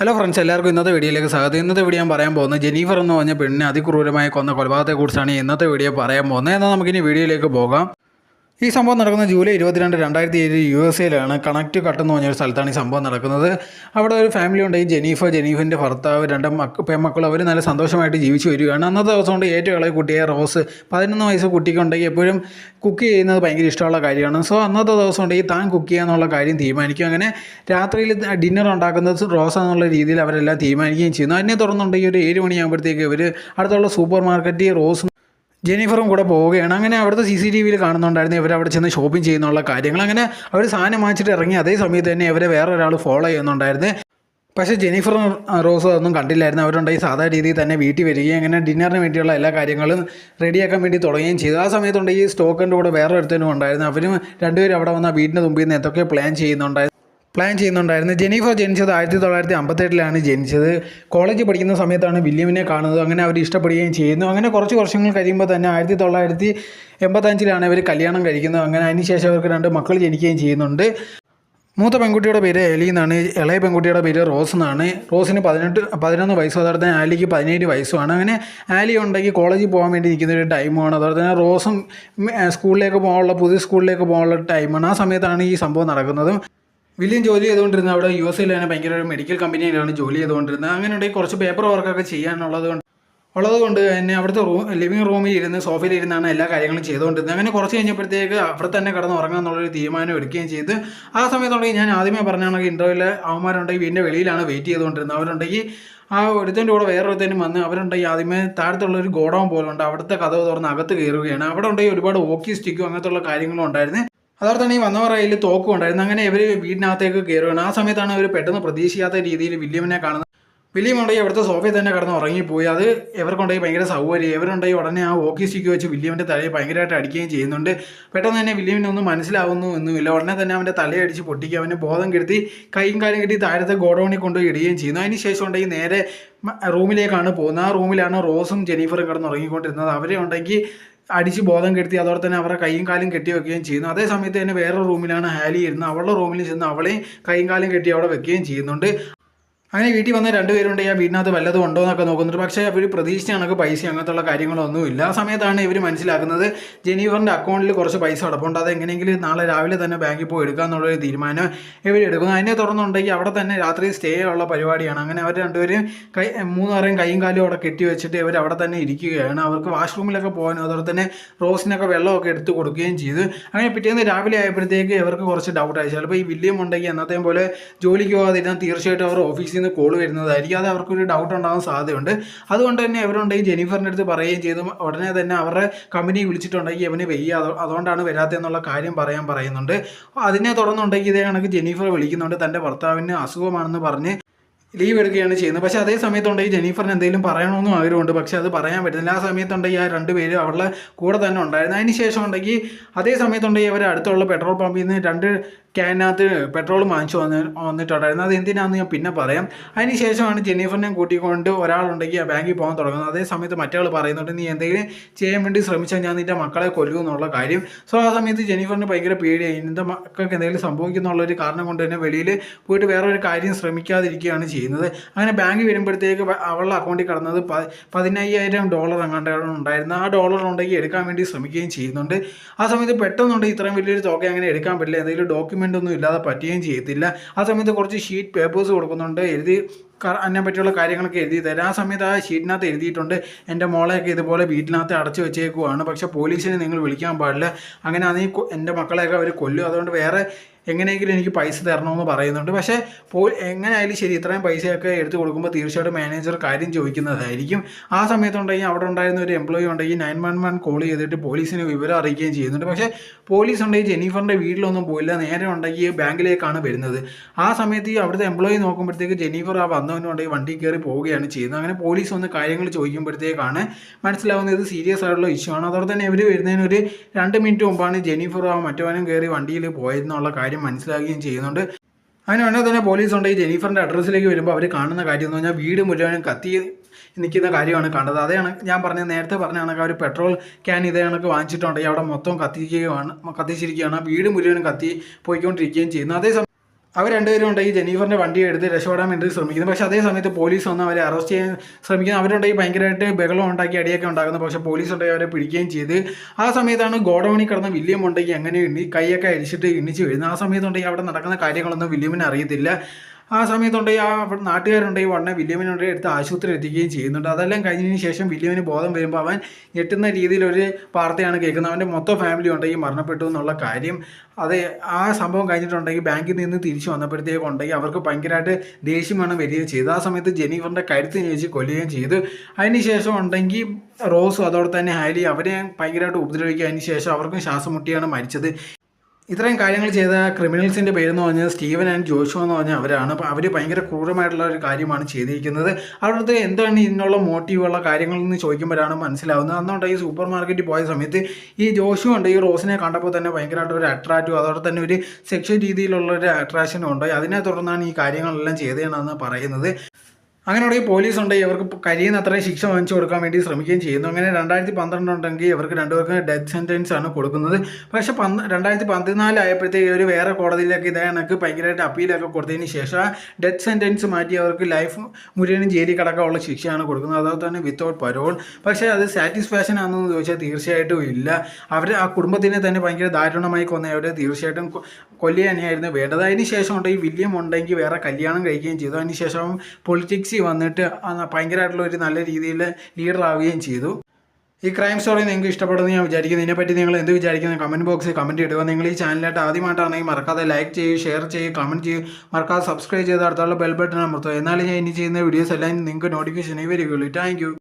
Hello friends എല്ലാവർക്കും ഇന്നത്തെ വീഡിയോയിലേക്ക് സ്വാഗതം. ഇന്നത്തെ വീഡിയോ ഞാൻ പറയാൻ പോകുന്നത് ജെനീഫർ എന്ന് പറഞ്ഞ പെണ്ണിനെ അതിക്രൂരമായി കൊന്ന കൊലപാതകത്തെക്കുറിച്ചാണ് ഇന്നത്തെ വീഡിയോ പറയാൻ പോകുന്നത്. എന്നാൽ നമുക്കിനി വീഡിയോയിലേക്ക് പോകാം. ഈ സംഭവം നടക്കുന്നത് ജൂലൈ ഇരുപത്തിരണ്ട് രണ്ടായിരത്തി ഏഴ് യു എസ് എയിലാണ് കണക്ട് കട്ട് എന്ന് പറഞ്ഞൊരു സ്ഥലത്താണ് ഈ സംഭവം നടക്കുന്നത്. അവിടെ ഒരു ഫാമിലി ഉണ്ട് ഈ ജെനീഫർ ജെനീഫിന്റെ ഭർത്താവ് രണ്ട് മക്ക പെൺമക്കൾ അവർ നല്ല സന്തോഷമായിട്ട് ജീവിച്ചു വരികയാണ്. അന്നത്തെ ദിവസം കൊണ്ട് ഏറ്റവും ഇളയ കുട്ടിയെ റോസ് പതിനൊന്ന് വയസ്സ് കുട്ടിക്കുണ്ടെങ്കിൽ എപ്പോഴും കുക്ക് ചെയ്യുന്നത് ഭയങ്കര ഇഷ്ടമുള്ള കാര്യമാണ്. സോ അന്നത്തെ ദിവസം കൊണ്ട് ഈ താൻ കുക്ക് ചെയ്യാന്നുള്ള കാര്യം തീരുമാനിക്കും. അങ്ങനെ രാത്രിയിൽ ഡിന്നർ ഉണ്ടാക്കുന്നത് റോസ് എന്നുള്ള രീതിയിൽ അവരെല്ലാം തീരുമാനിക്കുകയും ചെയ്യുന്നു. അതിനെ തുടർന്നുണ്ടെങ്കിൽ ഒരു ഏഴ് മണിയാകുമ്പോഴത്തേക്ക് ഇവർ അടുത്തുള്ള സൂപ്പർ മാർക്കറ്റിൽ റോസ് ജെനിഫറും കൂടെ പോവുകയാണ്. അങ്ങനെ അവിടുത്തെ സി സി ടി വിയിൽ കാണുന്നുണ്ടായിരുന്നു. ഇവർ അവിടെ ചെന്ന് ഷോപ്പിംഗ് ചെയ്യുന്നുള്ള കാര്യങ്ങൾ. അങ്ങനെ അവർ സാധനം വാങ്ങിച്ചിട്ട് ഇറങ്ങി അതേ സമയത്ത് തന്നെ ഇവരെ വേറെ ഒരാൾ ഫോളോ ചെയ്യുന്നുണ്ടായിരുന്നു. പക്ഷേ ജെനിഫറും റോസും അതൊന്നും കണ്ടില്ലായിരുന്നു. അവരുണ്ടെങ്കിൽ സാധാ രീതിയിൽ തന്നെ വീട്ടിൽ വരികയും അങ്ങനെ ഡിന്നറിന് വേണ്ടിയുള്ള എല്ലാ കാര്യങ്ങളും റെഡിയാക്കാൻ വേണ്ടി തുടങ്ങുകയും ചെയ്തു. ആ സമയത്തുണ്ടെങ്കിൽ സ്റ്റോക്കിന്റെ കൂടെ വേറെ ഒരുത്തനും ഉണ്ടായിരുന്നു. അവരും രണ്ടുപേരും അവിടെ വന്ന വീടിന്റെ മുമ്പിൽ നിന്ന് എന്തൊക്കെ പ്ലാൻ ചെയ്യുന്നുണ്ടായിരുന്നു. പ്ലാൻ ചെയ്യുന്നുണ്ടായിരുന്നു. ജെനീഫർ ജനിച്ചത് ആയിരത്തി തൊള്ളായിരത്തി അമ്പത്തെട്ടിലാണ് ജനിച്ചത്. കോളേജ് പഠിക്കുന്ന സമയത്താണ് വില്യമിനെ കാണുന്നത്. അങ്ങനെ അവർ ഇഷ്ടപ്പെടുകയും ചെയ്യുന്നു. അങ്ങനെ കുറച്ച് വർഷങ്ങൾ കഴിയുമ്പോൾ തന്നെ ആയിരത്തി തൊള്ളായിരത്തി എൺപത്തഞ്ചിലാണ് ഇവർ കല്യാണം കഴിക്കുന്നത്. അങ്ങനെ അതിനുശേഷം അവർക്ക് രണ്ട് മക്കൾ ജനിക്കുകയും ചെയ്യുന്നുണ്ട്. മൂത്ത പെൺകുട്ടിയുടെ പേര് എലി എന്നാണ്. ഇളയ പെൺകുട്ടിയുടെ പേര് റോസ് എന്നാണ്. റോസിന് പതിനെട്ട് പതിനൊന്ന് വയസ്സ്. അതുപോലെ തന്നെ ആലിക്ക് പതിനേഴ് വയസ്സുമാണ്. അങ്ങനെ ആലി ഉണ്ടെങ്കിൽ കോളേജിൽ പോകാൻ വേണ്ടി നിൽക്കുന്ന ഒരു ടൈമാണ് അതുപോലെ തന്നെ റോസും സ്കൂളിലേക്ക് പോകാനുള്ള പുതിയ സ്കൂളിലേക്ക് പോകാനുള്ള ടൈമാണ് ആ സമയത്താണ് ഈ സംഭവം നടക്കുന്നത്. വില്യം ജോലി ചെയ്തുകൊണ്ടിരുന്നത് അവിടെ യു എസ് എയിൽ തന്നെ ഭയങ്കര ഒരു മെഡിക്കൽ കമ്പനിയിലാണ് ജോലി ചെയ്തുകൊണ്ടിരുന്നത്. അങ്ങനെ ഉണ്ടെങ്കിൽ കുറച്ച് പേപ്പർ വർക്കൊക്കെ ചെയ്യാനുള്ളത് കൊണ്ട് ഉള്ളത് കൊണ്ട് തന്നെ അവിടുത്തെ റൂം ലിവിങ് റൂമിൽ ഇരുന്ന് സോഫയിൽ ഇരുന്നാണ് എല്ലാ കാര്യങ്ങളും ചെയ്തുകൊണ്ടിരുന്നത്. അങ്ങനെ കുറച്ച് കഴിഞ്ഞപ്പോഴത്തേക്ക് അവിടെ തന്നെ കിടന്ന് ഉറങ്ങാൻ എന്നുള്ളൊരു തീരുമാനം എടുക്കുകയും ചെയ്ത്. ആ സമയത്തുണ്ടെങ്കിൽ ഞാൻ ആദ്യമേ പറഞ്ഞാണെങ്കിൽ ഇന്റർവ്യൂവിൽ അവന്മാരുണ്ടെങ്കിൽ വീടിന്റെ വെളിയിലാണ് വെയിറ്റ് ചെയ്തുകൊണ്ടിരുന്നത്. അവരുണ്ടെങ്കിൽ ആ ഒരുത്തന്റെ കൂടെ വേറെ ഒരുത്തനും വന്ന് അവരുണ്ടെങ്കിൽ ആദ്യമേ താഴത്തുള്ള ഒരു ഗോഡൗൺ പോലെ ഉണ്ട്. അവിടുത്തെ കഥവ് തുറന്ന് അകത്ത് കയറുകയാണ്. അവിടെ ഉണ്ടെങ്കിൽ ഒരുപാട് ഓക്കി സ്റ്റിക്കും അങ്ങനത്തുള്ള കാര്യങ്ങളും ഉണ്ടായിരുന്നു. അതോടെ തന്നെ ഈ വന്നവർ കയ്യിൽ തോക്കും ഉണ്ടായിരുന്നു. അങ്ങനെ ഇവർ വീടിനകത്തേക്ക് കയറുകയാണ് ആ സമയത്താണ് അവർ പെട്ടെന്ന് പ്രതീക്ഷിക്കാത്ത രീതിയിൽ വില്യമിനെ കാണുന്നത്. വില്യം ഉണ്ടെങ്കിൽ അവിടുത്തെ സോഫയിൽ തന്നെ കിടന്ന് ഉറങ്ങിപ്പോയി. അത് ഇവർക്കുണ്ടെങ്കിൽ ഭയങ്കര സൗകര്യം. ഇവരുണ്ടെങ്കിൽ ഉടനെ ആ സ്റ്റിക്ക് വെച്ച് വില്യമിന്റെ തലയെ ഭയങ്കരമായിട്ട് അടിക്കുകയും ചെയ്യുന്നുണ്ട്. പെട്ടെന്ന് തന്നെ വില്യമിനൊന്നും മനസ്സിലാവുന്നു ഒന്നുമില്ല ഉടനെ തന്നെ അവന്റെ തലയടിച്ച് പൊട്ടിക്കുക അവന് ബോധം കെടുത്തി കൈയും കാലും കെട്ടി താഴത്തെ ഗോഡൗണിൽ കൊണ്ട് ഇടുകയും ചെയ്യുന്നു. അതിന് ശേഷം ഉണ്ടെങ്കിൽ നേരെ റൂമിലേക്കാണ് പോകുന്നത്. ആ റൂമിലാണ് റോസും ജെനീഫറും കിടന്ന് ഉറങ്ങിക്കൊണ്ടിരുന്നത്. അവരെ ഉണ്ടെങ്കിൽ അടിച്ച് ബോധം കെടുത്തി അതോടെ തന്നെ അവരുടെ കൈയും കാലും കെട്ടി വെക്കുകയും ചെയ്യുന്നു. അതേ സമയത്ത് തന്നെ വേറെ റൂമിലാണ് ഹാലി ഇരുന്ന് അവളുടെ റൂമിൽ ചെന്ന് അവളെയും കൈയും കാലും കെട്ടി അവിടെ വെക്കുകയും ചെയ്യുന്നുണ്ട്. അങ്ങനെ വീട്ടിൽ വന്ന രണ്ടുപേരുണ്ട്. ഞാൻ വീടിനകത്ത് വല്ലതും ഉണ്ടോ എന്നൊക്കെ നോക്കുന്നുണ്ട്. പക്ഷേ അവർ പ്രതീക്ഷ കണക്ക് പൈസ അങ്ങനത്തുള്ള കാര്യങ്ങളൊന്നും ഇല്ല. ആ സമയത്താണ് ഇവർ മനസ്സിലാക്കുന്നത് ജെനീഫറിന്റെ അക്കൗണ്ടിൽ കുറച്ച് പൈസ അടപ്പുണ്ട്. അത് എങ്ങനെയെങ്കിലും നാളെ രാവിലെ തന്നെ ബാങ്കിൽ പോയി എടുക്കുക എന്നുള്ളൊരു തീരുമാനം ഇവർ എടുക്കുന്നു. അതിനെ തുടർന്നുണ്ടെങ്കിൽ അവിടെ തന്നെ രാത്രി സ്റ്റേ ഉള്ള പരിപാടിയാണ്. അങ്ങനെ അവർ രണ്ടുപേരും കൈ മൂന്നുപേരെയും കൈയും കാലും അവിടെ കെട്ടി വെച്ചിട്ട് ഇവർ അവിടെ തന്നെ ഇരിക്കുകയാണ്. അവർക്ക് വാഷ്റൂമിലൊക്കെ പോകാനും അതുപോലെ തന്നെ റോസിനൊക്കെ വെള്ളമൊക്കെ എടുത്ത് കൊടുക്കുകയും ചെയ്തു. അങ്ങനെ പിറ്റേന്ന് രാവിലെ ആയപ്പോഴത്തേക്ക് ഇവർക്ക് കുറച്ച് ഡൗട്ടായി ചിലപ്പോൾ ഈ വില്യം ഉണ്ടെങ്കിൽ എന്നത്തെയും പോലെ ജോലിക്ക് പോകാതിരുന്നാൽ തീർച്ചയായിട്ടും അവർ ഓഫീസിൽ നിന്ന് കോൾ വരുന്നതായിരിക്കും. അത് അവർക്കൊരു ഡൗട്ട് ഉണ്ടാകാൻ സാധ്യതയുണ്ട്. അതുകൊണ്ട് തന്നെ അവരുണ്ടെങ്കിൽ ജെനിഫറിന്റെ അടുത്ത് പറയുകയും ചെയ്തു. ഉടനെ തന്നെ അവരുടെ കമ്പനി വിളിച്ചിട്ടുണ്ടെങ്കിൽ അവന് വയ്യ. അത് അതുകൊണ്ടാണ് വരാത്തതെന്നുള്ള കാര്യം പറയാൻ പറയുന്നുണ്ട്. അതിനെ തുടർന്നുണ്ടെങ്കിൽ ഇതേ കണക്ക് ജെനിഫർ വിളിക്കുന്നുണ്ട്. തന്റെ ഭർത്താവിന് അസുഖമാണെന്ന് പറഞ്ഞ് ലീവ് എടുക്കുകയാണ് ചെയ്യുന്നത്. പക്ഷേ അതേ സമയത്തുണ്ടെങ്കിൽ ജെനീഫറിന് എന്തെങ്കിലും പറയണമെന്നും ആഗ്രഹമുണ്ട്. പക്ഷേ അത് പറയാൻ പറ്റുന്നില്ല. ആ സമയത്തുണ്ടെങ്കിൽ ആ രണ്ട് പേര് അവളുടെ കൂടെ തന്നെ ഉണ്ടായിരുന്നു. അതിന് ശേഷം ഉണ്ടെങ്കിൽ അതേ സമയത്തുണ്ടെങ്കിൽ അവർ അടുത്തുള്ള പെട്രോൾ പമ്പിൽ നിന്ന് രണ്ട് ക്യാനകത്ത് പെട്രോൾ വാങ്ങിച്ചു വന്ന് വന്നിട്ടുണ്ടായിരുന്നു. അത് എന്തിനാണെന്ന് ഞാൻ പിന്നെ പറയാം. അതിന് ശേഷമാണ് ജെനീഫറിനെ കൂട്ടിക്കൊണ്ട് ഒരാളുണ്ടെങ്കിൽ ആ ബാങ്കിൽ പോകാൻ തുടങ്ങുന്നത്. അതേ സമയത്ത് മറ്റേ പറയുന്നുണ്ട് നീ എന്തെങ്കിലും ചെയ്യാൻ വേണ്ടി ശ്രമിച്ചാൽ ഞാൻ നിന്റെ മക്കളെ കൊല്ലും എന്നുള്ള കാര്യം. സോ ആ സമയത്ത് ജെനീഫറിന് ഭയങ്കര പേടിയായി നിന്റെ മക്കൾക്ക് എന്തെങ്കിലും സംഭവിക്കുന്നുള്ളൊരു കാരണം കൊണ്ട് തന്നെ വെളിയിൽ പോയിട്ട് വേറെ ഒരു കാര്യം ശ്രമിക്കാതിരിക്കുകയാണ് ചെയ്യുന്നത്. അങ്ങനെ ബാങ്ക് വരുമ്പോഴത്തേക്ക് അവളുടെ അക്കൗണ്ടിൽ കടന്നത് പതിനയ്യായിരം ഡോളർ അങ്ങാണ്ട് ഉണ്ടായിരുന്നു ആ ഡോളർ ഉണ്ടെങ്കിൽ എടുക്കാൻ വേണ്ടി ശ്രമിക്കുകയും ചെയ്യുന്നുണ്ട്. ആ സമയത്ത് പെട്ടെന്നുണ്ടെങ്കിൽ ഇത്രയും വലിയൊരു തുക അങ്ങനെ എടുക്കാൻ പറ്റില്ല. എന്തെങ്കിലും ഡോക്യുമെന്റ് ഒന്നും ഇല്ലാതെ പറ്റുകയും ചെയ്യത്തില്ല. ആ സമയത്ത് കുറച്ച് ഷീറ്റ് പേപ്പേഴ്സ് കൊടുക്കുന്നുണ്ട്. എഴുതി അതിനെ പറ്റിയുള്ള കാര്യങ്ങളൊക്കെ എഴുതി തരാം. ആ സമയത്ത് ആ ഷീറ്റിനകത്ത് എഴുതിയിട്ടുണ്ട്. എന്റെ മോളെയൊക്കെ ഇതുപോലെ വീട്ടിനകത്ത് അടച്ചു വെച്ചേക്കുവാണ്. പക്ഷേ പോലീസിനെ നിങ്ങൾ വിളിക്കാൻ പാടില്ല. അങ്ങനെ അതീ എന്റെ മക്കളെയൊക്കെ അവർ കൊല്ലും. അതുകൊണ്ട് വേറെ എങ്ങനെയെങ്കിലും എനിക്ക് പൈസ തരണമെന്ന് പറയുന്നുണ്ട്. പക്ഷേ പോ എങ്ങനെയായാലും ശരി ഇത്രയും പൈസയൊക്കെ എടുത്തു കൊടുക്കുമ്പോൾ തീർച്ചയായിട്ടും മാനേജർ കാര്യം ചോദിക്കുന്നതായിരിക്കും. ആ സമയത്തുണ്ടെങ്കിൽ അവിടെ ഉണ്ടായിരുന്ന ഒരു എംപ്ലോയി ഉണ്ടെങ്കിൽ നയൻ വൺ വൺ കോൾ ചെയ്തിട്ട് പോലീസിന് വിവരം അറിയിക്കുകയും ചെയ്യുന്നുണ്ട്. പക്ഷേ പോലീസ് ഉണ്ടെങ്കിൽ ജെനീഫറിന്റെ വീട്ടിലൊന്നും പോയില്ല. നേരെ ഉണ്ടെങ്കിൽ ബാങ്കിലേക്കാണ് വരുന്നത്. ആ സമയത്ത് ഈ അവിടുത്തെ എംപ്ലോയി നോക്കുമ്പോഴത്തേക്ക് ജെനീഫർ ആ വന്നവനുണ്ടെങ്കിൽ വണ്ടി കയറി പോവുകയാണ് ചെയ്യുന്നത്. അങ്ങനെ പോലീസ് വന്ന് കാര്യങ്ങൾ ചോദിക്കുമ്പോഴത്തേക്കാണ് മനസ്സിലാവുന്നത് ഇത് സീരിയസ് ആയിട്ടുള്ള ഇഷ്യൂ ആണ്. അതോടെ തന്നെ ഇവർ വരുന്നതിന് ഒരു രണ്ട് മിനിറ്റ് മുമ്പാണ് ജെനീഫർ ആ മറ്റവനും കയറി വണ്ടിയിൽ പോയതെന്നുള്ള കാര്യം മനസ്സിലാക്കുകയും ചെയ്യുന്നുണ്ട്. അതിന് ഉടനെ തന്നെ പോലീസ് ഉണ്ട്. ഈ ജെനീഫറിന്റെ അഡ്രസ്സിലേക്ക് വരുമ്പോൾ അവർ കാണുന്ന കാര്യം എന്ന് പറഞ്ഞാൽ വീട് മുഴുവനും കത്തി നിൽക്കുന്ന കാര്യമാണ് കണ്ടത്. അതാണ് ഞാൻ പറഞ്ഞത്. നേരത്തെ പറഞ്ഞ കണക്ക് അവർ പെട്രോൾ ക്യാൻ ഇതേ കണക്ക് വാങ്ങിച്ചിട്ടുണ്ടെങ്കിൽ അവിടെ മൊത്തം കത്തിക്കുകയാണ് കത്തിച്ചിരിക്കുകയാണ്. വീട് മുഴുവനും കത്തി പോയിക്കൊണ്ടിരിക്കുകയും ചെയ്യുന്നു. അതേസമയം അവർ രണ്ടുപേരും ഉണ്ടെങ്കിൽ ജെനീഫറിന്റെ വണ്ടി എടുത്ത് രക്ഷപ്പെടാൻ വേണ്ടി ശ്രമിക്കുന്നു. പക്ഷേ അതേ സമയത്ത് പോലീസ് വന്ന് അവരെ അറസ്റ്റ് ചെയ്യാൻ ശ്രമിക്കുന്നു. അവരുണ്ടെങ്കിൽ ഭയങ്കരമായിട്ട് ബഹളം ഉണ്ടാക്കി അടിയൊക്കെ ഉണ്ടാക്കുന്നു. പക്ഷേ പോലീസ് ഉണ്ടെങ്കിൽ അവരെ പിടിക്കുകയും ചെയ്ത്. ആ സമയത്താണ് ഗോഡൌണിൽ കിടന്ന വില്യം ഉണ്ടെങ്കിൽ എങ്ങനെ എണ്ണി കൈയൊക്കെ അരിച്ചിട്ട് എണ്ണിച്ച് വരുന്നത്. ആ സമയത്തുണ്ടെങ്കിൽ അവിടെ നടക്കുന്ന കാര്യങ്ങളൊന്നും വില്യമിന് അറിയത്തില്ല. ആ സമയത്തുണ്ടെങ്കിൽ ആ നാട്ടുകാരുണ്ട് നാട്ടുകാരുണ്ടെങ്കിൽ ഉടനെ വില്യമിനുണ്ടെങ്കിൽ എടുത്ത് ആശുപത്രി എത്തിക്കുകയും ചെയ്യുന്നുണ്ട്. അതെല്ലാം കഴിഞ്ഞതിന് ശേഷം വില്യമിന് ബോധം വരുമ്പോൾ അവൻ ഞെട്ടുന്ന രീതിയിലൊരു വാർത്തയാണ് കേൾക്കുന്നത്. അവന്റെ മൊത്തം ഫാമിലി ഉണ്ടെങ്കിൽ മരണപ്പെട്ടു എന്നുള്ള കാര്യം. അത് ആ സംഭവം കഴിഞ്ഞിട്ടുണ്ടെങ്കിൽ ബാങ്കിൽ നിന്ന് തിരിച്ചു വന്നപ്പോഴത്തേക്കും ഉണ്ടെങ്കിൽ അവർക്ക് ഭയങ്കരമായിട്ട് ദേഷ്യമാണ് വരികയും ചെയ്തു. ആ സമയത്ത് ജെനീഫറിന്റെ കരുത്ത് ചോദിച്ച് കൊല്ലുകയും ചെയ്തു. അതിന് ശേഷം ഉണ്ടെങ്കിൽ റോസും അതോടെ തന്നെ ഹാലി അവരെ ഭയങ്കരമായിട്ട് ഉപദ്രവിക്കുക. അതിന് ശേഷം അവർക്കും ശ്വാസം മുട്ടിയാണ് മരിച്ചത്. ഇത്രയും കാര്യങ്ങൾ ചെയ്ത ക്രിമിനൽസിന്റെ പേരെന്ന് പറഞ്ഞാൽ സ്റ്റീവൻ ആൻഡ് ജോഷു എന്ന് പറഞ്ഞാൽ അവരാണ്. അപ്പോൾ അവർ ഭയങ്കര ക്രൂരമായിട്ടുള്ള ഒരു കാര്യമാണ് ചെയ്തിരിക്കുന്നത്. അവിടുത്തെ എന്താണ് ഇതിനുള്ള മോട്ടീവുള്ള കാര്യങ്ങളെന്ന് ചോദിക്കുമ്പോഴാണ് മനസ്സിലാവുന്നത്. അന്നുകൊണ്ട് ഈ സൂപ്പർ മാർക്കറ്റിൽ പോയ സമയത്ത് ഈ ജോഷു ഉണ്ട് ഈ റോസിനെ കണ്ടപ്പോൾ തന്നെ ഭയങ്കരമായിട്ട് ഒരു അട്രാക്റ്റീവ് അതോടെ തന്നെ ഒരു സെക്ഷൽ രീതിയിലുള്ള ഒരു അട്രാക്ഷനും ഉണ്ട്. അതിനെ തുടർന്നാണ് ഈ കാര്യങ്ങളെല്ലാം ചെയ്തതെന്നാണ് പറയുന്നത്. അങ്ങനെയാണെങ്കിൽ പോലീസ് ഉണ്ടെങ്കിൽ ഇവർക്ക് കഴിയുന്ന അത്രയും ശിക്ഷ വാങ്ങിച്ചു കൊടുക്കാൻ വേണ്ടി ശ്രമിക്കുകയും ചെയ്യുന്നു. അങ്ങനെ രണ്ടായിരത്തി പന്ത്രണ്ട് ഉണ്ടെങ്കിൽ ഇവർക്ക് രണ്ടുപേർക്കും ഡെത്ത് സെന്റൻസ് ആണ് കൊടുക്കുന്നത്. പക്ഷേ പന്ത് രണ്ടായിരത്തി പതിനാല് ആയപ്പോഴത്തേക്ക് ഇവർ വേറെ കോടതിയിലേക്ക് ഇതേ കണക്ക് ഭയങ്കരമായിട്ട് അപ്പീലൊക്കെ കൊടുത്തതിന് ശേഷം ഡെത്ത് സെന്റൻസ് മാറ്റി അവർക്ക് ലൈഫ് മുഴുവനും ജയിലിൽ കിടക്കാനുള്ള ശിക്ഷയാണ് കൊടുക്കുന്നത്. അതുപോലെ തന്നെ വിത്തൗട്ട് പരോൾ പക്ഷേ അത് സാറ്റിസ്ഫാക്ഷൻ ആണെന്ന് ചോദിച്ചാൽ തീർച്ചയായിട്ടും ഇല്ല. അവർ ആ കുടുംബത്തിനെ തന്നെ ഭയങ്കര ദാരുണമായി കൊന്നവരെ തീർച്ചയായിട്ടും കൊല്ലുക തന്നെയായിരുന്നു വേണ്ടത്. അതിന് ശേഷം ഉണ്ടെങ്കിൽ വില്യം ഉണ്ടെങ്കിൽ വേറെ കല്യാണം കഴിക്കുകയും ചെയ്തു. അതിന് ശേഷം പൊളിറ്റിക്സിൽ വന്നിട്ട് ഭയങ്കരമായിട്ടുള്ള ഒരു നല്ല രീതിയിൽ ലീഡർ ആവുകയും ചെയ്തു. ഈ ക്രൈം സ്റ്റോറി നിങ്ങൾക്ക് ഇഷ്ടപ്പെടുന്നു ഞാൻ വിചാരിക്കുന്നു. ഇതിനെപ്പറ്റി നിങ്ങൾ എന്ത് വിചാരിക്കുന്നു? കമന്റ് ബോക്സിൽ കമന്റ് ഇടുക. നിങ്ങൾ ഈ ചാനലായിട്ട് ആദ്യമായിട്ടാണെങ്കിൽ മറക്കാതെ ലൈക്ക് ചെയ്യുക ഷെയർ ചെയ്യുക കമന്റ് ചെയ്യുക മറക്കാതെ സബ്സ്ക്രൈബ് ചെയ്ത് അടുത്തുള്ള ബെൽ ബട്ടൺ അമർത്തുക. എന്നാലും ഞാൻ ഇനി ചെയ്യുന്ന വീഡിയോസ് എല്ലാം നിങ്ങൾക്ക് നോട്ടിഫിക്കേഷൻ വരികയുള്ളൂ. താങ്ക്